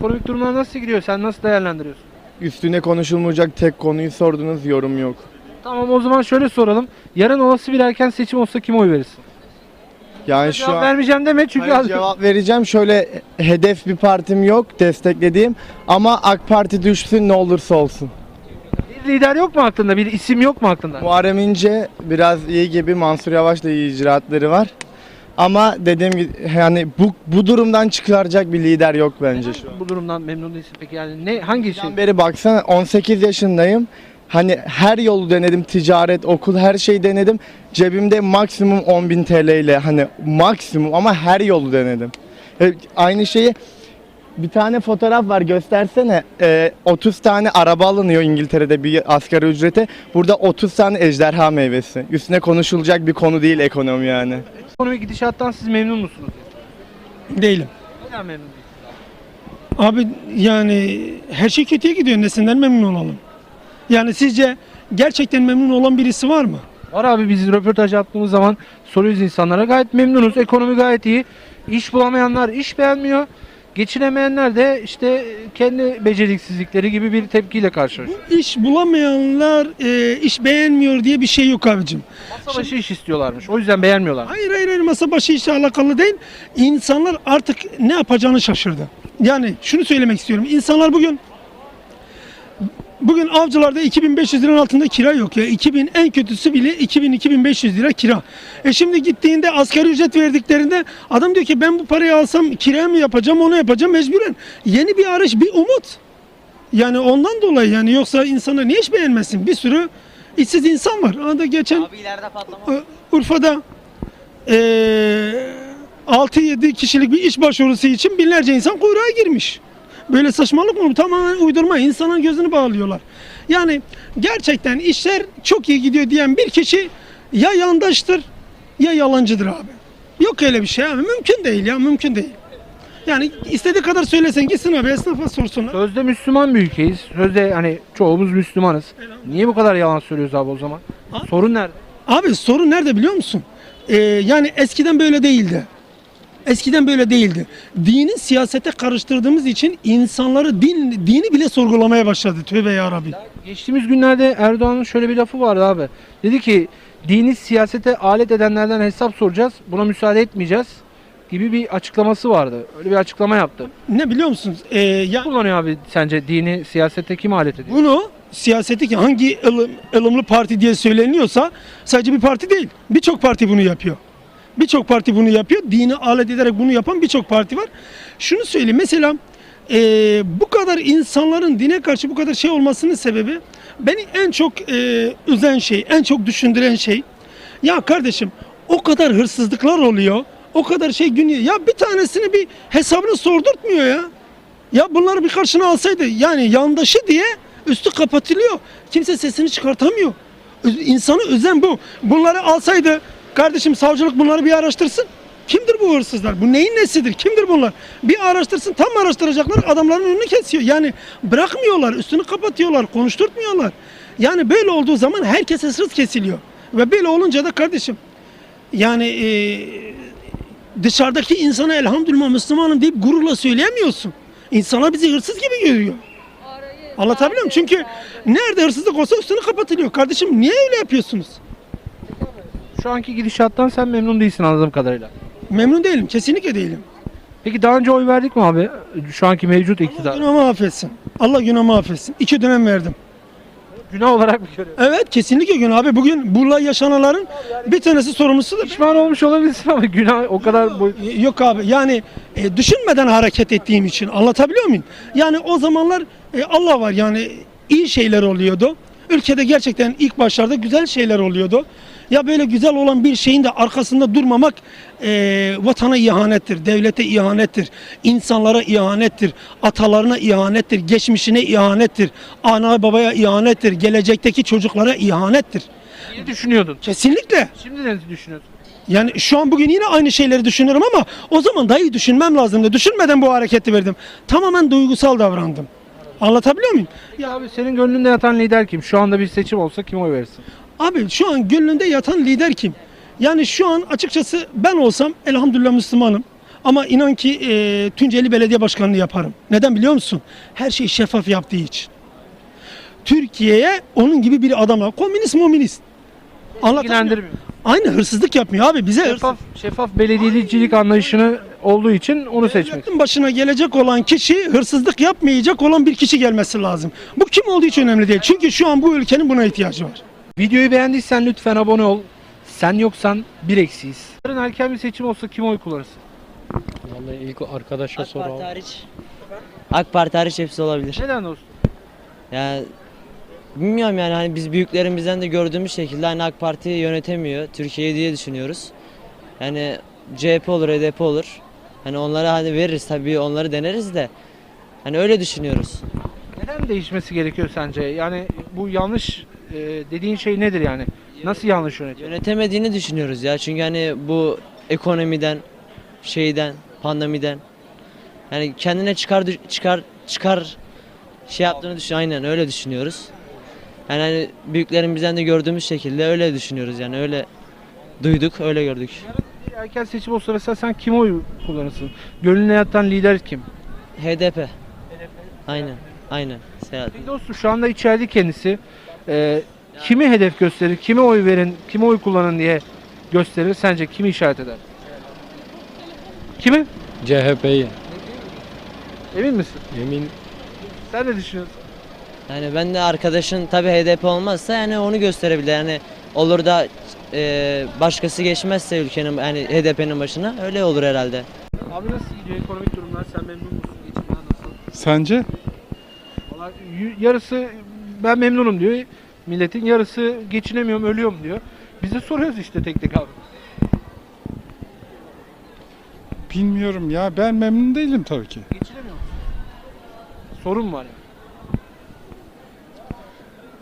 Ekonomik durumlar nasıl gidiyor? Sen nasıl değerlendiriyorsun? Üstüne konuşulmayacak tek konuyu sordunuz yorum yok. Tamam o zaman şöyle soralım. Yarın olası bir erken seçim olsa kime oy verirsin? Yani şu Cevap an vermeyeceğim deme çünkü Hayır, az- cevap vereceğim. Şöyle hedef bir partim yok desteklediğim ama AK Parti düşsün ne olursa olsun. bir lider yok mu aklında? Bir isim yok mu aklında? Muharrem İnce biraz iyi gibi Mansur Yavaş da iyi icraatları var. Ama dediğim gibi yani bu bu durumdan çıkaracak bir lider yok bence şu an. Bu durumdan memnun değilsin peki yani ne hangi şey? Başından beri baksana 18 yaşındayım. Hani her yolu denedim. Ticaret, okul her şeyi denedim. Cebimde maksimum 10.000 TL ile hani maksimum ama her yolu denedim. E, Aynı şeyi bir tane fotoğraf var göstersene. E, 30 tane araba alınıyor İngiltere'de bir asgari ücrete. Burada 30 tane ejderha meyvesi. Üstüne konuşulacak bir konu değil ekonomi yani. Ekonomik gidişattan siz memnun musunuz? Değilim. Neden memnun değilsiniz? Abi yani her şey kötüye gidiyor. Nesinden memnun olalım? Yani sizce gerçekten memnun olan birisi var mı? Var abi biz röportaj yaptığımız zaman soruyoruz insanlara gayet memnunuz. Ekonomi gayet iyi. İş bulamayanlar iş beğenmiyor. Geçinemeyenler de işte kendi beceriksizlikleri gibi bir tepkiyle karşılaşıyor. İş bulamayanlar e, iş beğenmiyor diye bir şey yok abicim. Masa başı iş istiyorlarmış. O yüzden beğenmiyorlar. Hayır hayır hayır masa başı işle alakalı değil. İnsanlar artık ne yapacağını şaşırdı. Yani şunu söylemek istiyorum. İnsanlar bugün Bugün avcılarda 2500 liranın altında kira yok ya. 2000 en kötüsü bile 2000-2500 lira kira. E şimdi gittiğinde asgari ücret verdiklerinde adam diyor ki ben bu parayı alsam kiraya mı yapacağım onu yapacağım mecburen. Yeni bir arayış bir umut. Yani ondan dolayı yani yoksa insana niye iş beğenmesin? Bir sürü işsiz insan var. Anda geçen Abi ileride patlama. Ur- Urfa'da eee 6-7 kişilik bir iş başvurusu için binlerce insan kuyruğa girmiş. Böyle saçmalık mı? Tamamen uydurma. İnsanın gözünü bağlıyorlar. Yani gerçekten işler çok iyi gidiyor diyen bir kişi ya yandaştır ya yalancıdır abi. Yok öyle bir şey abi. Mümkün değil ya. Mümkün değil. Yani istediği kadar söylesen gitsin abi esnafa sorsunlar. Sözde Müslüman bir ülkeyiz. Sözde hani çoğumuz Müslümanız. Niye bu kadar yalan söylüyoruz abi o zaman? Ha? Sorun nerede? Abi sorun nerede biliyor musun? Ee, yani eskiden böyle değildi. Eskiden böyle değildi. Dini siyasete karıştırdığımız için insanları din, dini bile sorgulamaya başladı. Tövbe ya Rabbi. Geçtiğimiz günlerde Erdoğan'ın şöyle bir lafı vardı abi. Dedi ki dini siyasete alet edenlerden hesap soracağız. Buna müsaade etmeyeceğiz gibi bir açıklaması vardı. Öyle bir açıklama yaptı. Ne biliyor musunuz? Ee, ya Kullanıyor abi sence dini siyasete kim alet ediyor? bunu siyaseti hangi ılım, ılımlı parti diye söyleniyorsa sadece bir parti değil. Birçok parti bunu yapıyor. Birçok parti bunu yapıyor. Dini alet ederek bunu yapan birçok parti var. Şunu söyleyeyim mesela eee, bu kadar insanların dine karşı bu kadar şey olmasının sebebi beni en çok eee, üzen şey, en çok düşündüren şey ya kardeşim o kadar hırsızlıklar oluyor. O kadar şey gün ya bir tanesini bir hesabını sordurtmuyor ya. Ya bunları bir karşına alsaydı yani yandaşı diye üstü kapatılıyor. Kimse sesini çıkartamıyor. İnsanı üzen bu. Bunları alsaydı kardeşim savcılık bunları bir araştırsın. Kimdir bu hırsızlar? Bu neyin nesidir? Kimdir bunlar? Bir araştırsın. Tam araştıracaklar adamların önünü kesiyor. Yani bırakmıyorlar. Üstünü kapatıyorlar. Konuşturtmuyorlar. Yani böyle olduğu zaman herkese hırsız kesiliyor. Ve böyle olunca da kardeşim yani eee, dışarıdaki insana elhamdülillah Müslümanım deyip gururla söyleyemiyorsun. İnsanlar bizi hırsız gibi görüyor. Anlatabiliyor muyum? Çünkü nerede hırsızlık olsa üstünü kapatılıyor. Kardeşim niye öyle yapıyorsunuz? Şu anki gidişattan sen memnun değilsin anladığım kadarıyla. Memnun değilim. Kesinlikle değilim. Peki daha önce oy verdik mi abi? Şu anki mevcut Allah iktidar. günahımı affetsin. Allah günahımı affetsin. İki dönem verdim. Günah olarak mı görüyorsun? Evet kesinlikle günah abi. Bugün burada yaşananların bir tanesi sorumlusudur. Pişman olmuş olabilirsin ama günah o kadar boy... Yok abi yani e, düşünmeden hareket ettiğim için anlatabiliyor muyum? Yani o zamanlar e, Allah var yani iyi şeyler oluyordu. Ülkede gerçekten ilk başlarda güzel şeyler oluyordu. Ya böyle güzel olan bir şeyin de arkasında durmamak e, vatana ihanettir, devlete ihanettir, insanlara ihanettir, atalarına ihanettir, geçmişine ihanettir, ana babaya ihanettir, gelecekteki çocuklara ihanettir. İyi düşünüyordun. Kesinlikle. Şimdi ne düşünüyorsun? Yani şu an bugün yine aynı şeyleri düşünüyorum ama o zaman daha iyi düşünmem lazımdı. Düşünmeden bu hareketi verdim. Tamamen duygusal davrandım. Anlatabiliyor muyum? Ya abi senin gönlünde yatan lider kim? Şu anda bir seçim olsa kim oy verirsin? Abi şu an gönlünde yatan lider kim? Yani şu an açıkçası ben olsam elhamdülillah Müslümanım. Ama inan ki e, Tunceli Belediye Başkanlığı yaparım. Neden biliyor musun? Her şey şeffaf yaptığı için. Türkiye'ye onun gibi bir adamla komünist muyum? İlgilendirmiyor. Aynı hırsızlık yapmıyor abi bize. Şeffaf, şeffaf belediyecilik anlayışını olduğu için onu seçmek. Devletin başına gelecek olan kişi hırsızlık yapmayacak olan bir kişi gelmesi lazım. Bu kim olduğu için önemli değil. Çünkü şu an bu ülkenin buna ihtiyacı var. Videoyu beğendiysen lütfen abone ol. Sen yoksan bir eksiyiz. Yarın erken bir seçim olsa kime oy kullanırsın? Vallahi ilk arkadaşa AK soralım. Parti hariç. AK Parti hariç hepsi olabilir. Neden dostum? Yani bilmiyorum yani hani biz büyüklerimizden de gördüğümüz şekilde hani AK Parti yönetemiyor Türkiye'yi diye düşünüyoruz. Yani CHP olur, HDP olur. Hani onlara hani veririz tabii onları deneriz de. Hani öyle düşünüyoruz. Neden değişmesi gerekiyor sence? Yani bu yanlış e, dediğin şey nedir yani? Nasıl yanlış yönetiyor? Yönetemediğini düşünüyoruz ya. Çünkü hani bu ekonomiden, şeyden, pandemiden hani kendine çıkar çıkar çıkar şey yaptığını düşün. Aynen öyle düşünüyoruz. Yani hani büyüklerimizden de gördüğümüz şekilde öyle düşünüyoruz yani öyle duyduk, öyle gördük. Bir erken seçim olsa mesela sen kime oy kullanırsın? Gönlüne yatan lider kim? HDP. Aynen. Aynen. Seyahat. Peki dostum şu anda içeride kendisi. E, kimi hedef gösterir? Kime oy verin? Kime oy kullanın diye gösterir? Sence kimi işaret eder? Kimi? CHP'yi. Emin misin? Emin Sen ne düşünüyorsun? Yani ben de arkadaşın tabi HDP olmazsa yani onu gösterebilir. Yani olur da e, başkası geçmezse ülkenin yani HDP'nin başına öyle olur herhalde. Abi nasıl gidiyor ekonomik durumlar? Sen memnun musun? Geçimler nasıl? Sence? Vallahi yarısı ben memnunum diyor. Milletin yarısı geçinemiyorum, ölüyorum diyor. Biz de soruyoruz işte tek tek abi. Bilmiyorum ya ben memnun değilim tabii ki. Geçinemiyor musun? Sorun var yani.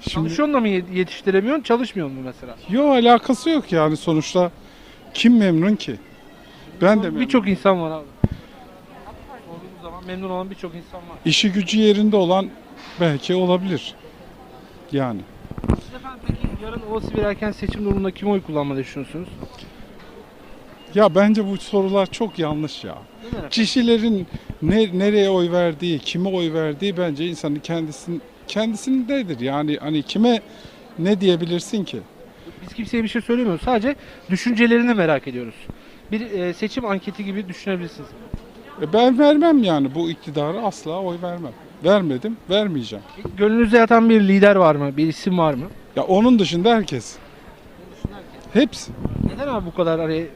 Şimdi Çalışıyorsun da mı ye- yetiştiremiyorsun, çalışmıyor mu mesela? yok alakası yok yani sonuçta kim memnun ki? Ben de memnun. Birçok insan var abi. Sorduğumuz zaman memnun olan birçok insan var. İşi gücü yerinde olan belki olabilir. Yani Siz efendim peki yarın olası bir erken seçim durumunda kim oy kullanmayı düşünüyorsunuz? ya bence bu sorular çok yanlış ya. Neden? Kişilerin ne, nereye oy verdiği, kime oy verdiği bence insanın kendisinin kendisindedir. Yani hani kime ne diyebilirsin ki? Biz kimseye bir şey söylemiyoruz. Sadece düşüncelerini merak ediyoruz. Bir e, seçim anketi gibi düşünebilirsiniz. E ben vermem yani bu iktidara asla oy vermem. Vermedim, vermeyeceğim. Gönlünüzde yatan bir lider var mı? Bir isim var mı? Ya onun dışında herkes. Hepsi. Neden abi bu kadar hani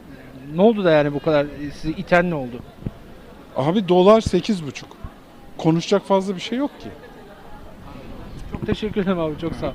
ne oldu da yani bu kadar sizi iten ne oldu? Abi dolar 8,5. Konuşacak fazla bir şey yok ki. Çok teşekkür ederim abi çok sağ ol.